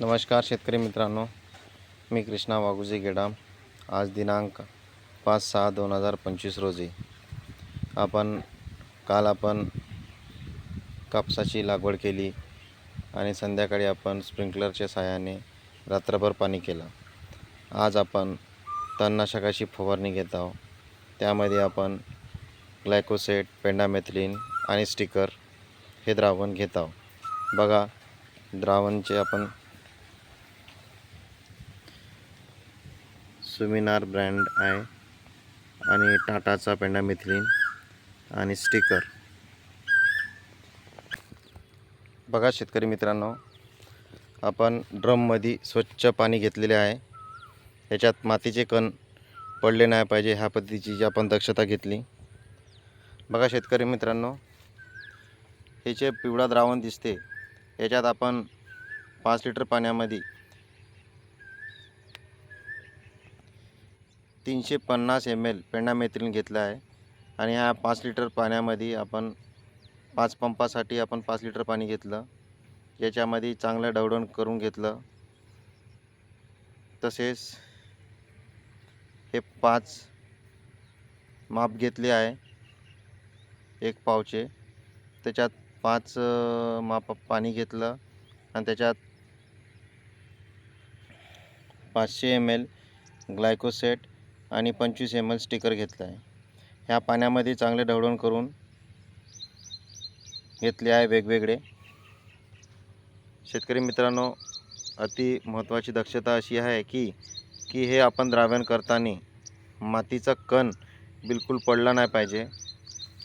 नमस्कार शेतकरी मित्रांनो मी कृष्णा वाघुजे गेडाम आज दिनांक पाच सहा दोन हजार पंचवीस रोजी. आपण काल आपण कापसाची लागवड केली आणि संध्याकाळी आपण स्प्रिंकलरच्या सहाय्याने रात्रभर पाणी केलं. आज आपण तणनाशकाची फवारणी घेत आहोत. त्यामध्ये आपण ग्लायकोसेट पेंडामेथलिन आणि स्टिकर हे द्रावण घेत आहोत. बघा द्रावणचे आपण सुमिनार ब्रँड आहे. आणि टाटाचा पेंडा पेंडामिथिलीन आणि स्टिकर. बघा शेतकरी मित्रांनो आपण ड्रममध्ये स्वच्छ पाणी घेतलेले आहे. याच्यात मातीचे कण पडले नाही पाहिजे ह्या पद्धतीची जी आपण दक्षता घेतली. बघा शेतकरी मित्रांनो हे जे पिवळा द्रावण दिसते याच्यात आपण पाच लिटर पाण्यामध्ये तीनशे पन्नास एम एल पेंडामेथ्रिन घेतलं आहे. आणि ह्या पाच लिटर पाण्यामध्ये आपण पाच पंपासाठी आपण पाच लिटर पाणी घेतलं. याच्यामध्ये चांगलं ढवळण करून घेतलं. तसेच हे पाच माप घेतले आहे. एक पावचे. त्याच्यात पाच माप पाणी घेतलं. आणि त्याच्यात पाचशे एम एल ग्लायकोसेट आणि पंचवीस एम एल स्टिकर घेतलं आहे ह्या पाण्यामध्ये चांगले ढवळण करून घेतले आहे वेगवेगळे. शेतकरी मित्रांनो अति महत्त्वाची दक्षता अशी आहे की की हे आपण द्रावण करताना मातीचा कण बिलकुल पडला नाही पाहिजे.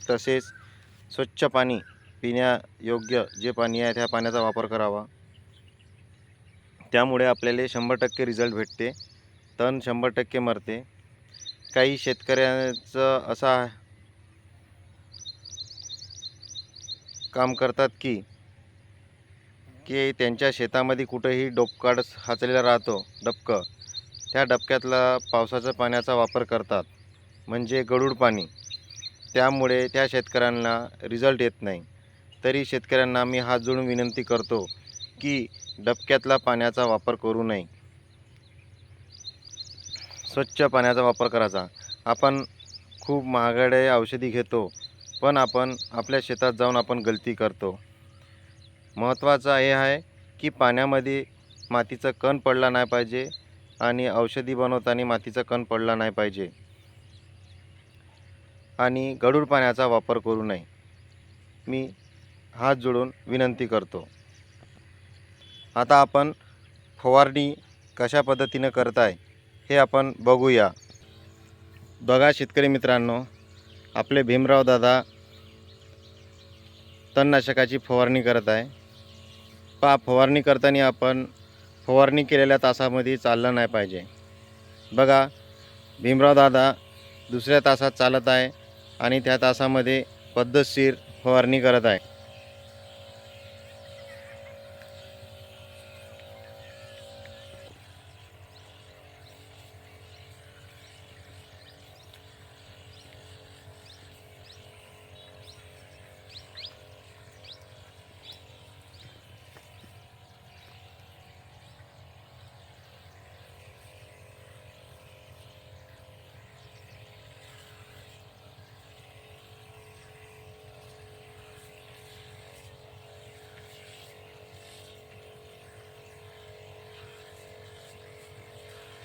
तसेच स्वच्छ पाणी पिण्यायोग्य जे पाणी आहे त्या पाण्याचा वापर करावा. त्यामुळे आपल्याला शंभर टक्के रिझल्ट भेटते. तण शंभर टक्के मरते. काही शेतकऱ्यांचं असा काम करतात की की त्यांच्या शेतामध्ये कुठेही डोपकाड हाचलेला राहतो डबकं. त्या डबक्यातला पावसाच्या पाण्याचा वापर करतात म्हणजे गडूड पाणी. त्यामुळे त्या शेतकऱ्यांना रिझल्ट येत नाही. तरी शेतकऱ्यांना मी हात जोडून विनंती करतो की डबक्यातला पाण्याचा वापर करू नये. स्वच्छ पाण्याचा वापर करायचा. आपण खूप महागडे औषधी घेतो पण आपण आपल्या शेतात जाऊन आपण गलती करतो. महत्त्वाचं हे आहे की पाण्यामध्ये मातीचा कण पडला नाही पाहिजे आणि औषधी बनवताना मातीचा कण पडला नाही पाहिजे. आणि गडूळ पाण्याचा वापर करू नये. मी हात जोडून विनंती करतो. आता आपण फवारणी कशा पद्धतीनं करताय? हे आपण बघूया. बघा शेतकरी मित्रांनो आपले भीमराव दादा तणनाशकाची फवारणी करत आहे. पा फवारणी करताना आपण फवारणी केलेल्या तासामध्ये चाललं नाही पाहिजे. बघा भीमराव दादा दुसऱ्या तासात चालत आहे आणि त्या तासामध्ये पद्धतशीर फवारणी करत आहे.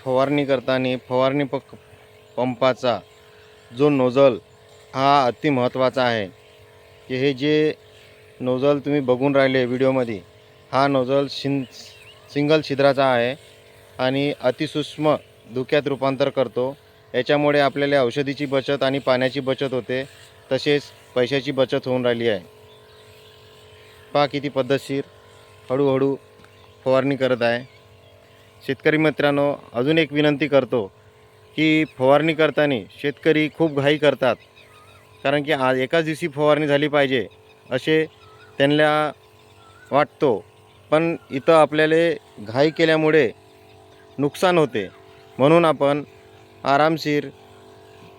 फवारणी करताना फवारणी प पंपाचा जो नोझल हा अति महत्त्वाचा आहे. की हे जे नोझल तुम्ही बघून राहिले व्हिडिओमध्ये हा नोझल शिन सिंगल छिद्राचा आहे आणि अतिसूक्ष्म धुक्यात रूपांतर करतो. याच्यामुळे आपल्याला औषधीची बचत आणि पाण्याची बचत होते. तसेच पैशाची बचत होऊन राहिली आहे. पहा किती पद्धतशीर हळूहळू फवारणी करत आहे. शेतकरी मित्रांनो अजून एक विनंती करतो की फवारणी करताना शेतकरी खूप घाई करतात. कारण की आज एकाच दिवशी फवारणी झाली पाहिजे असे त्यांना वाटतो. पण इथं आपल्याला घाई केल्यामुळे नुकसान होते. म्हणून आपण आरामशीर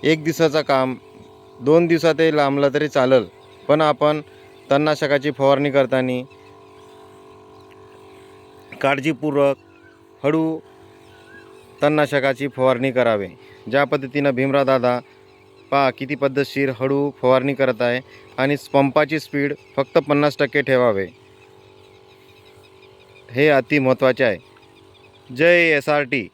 एक दिवसाचं काम दोन दिवसातही लांबलं तरी चालेल. पण आपण तणनाशकाची फवारणी करताना काळजीपूर्वक हळू तणनाशकाची फवारणी करावे. ज्या पद्धतीनं भीमराव दादा किती पद्धतशीर हळू फवारणी करत आहे आणि पंपाची स्पीड फक्त पन्नास टक्के ठेवावे. हे अति महत्त्वाचे आहे. जय एस आर टी.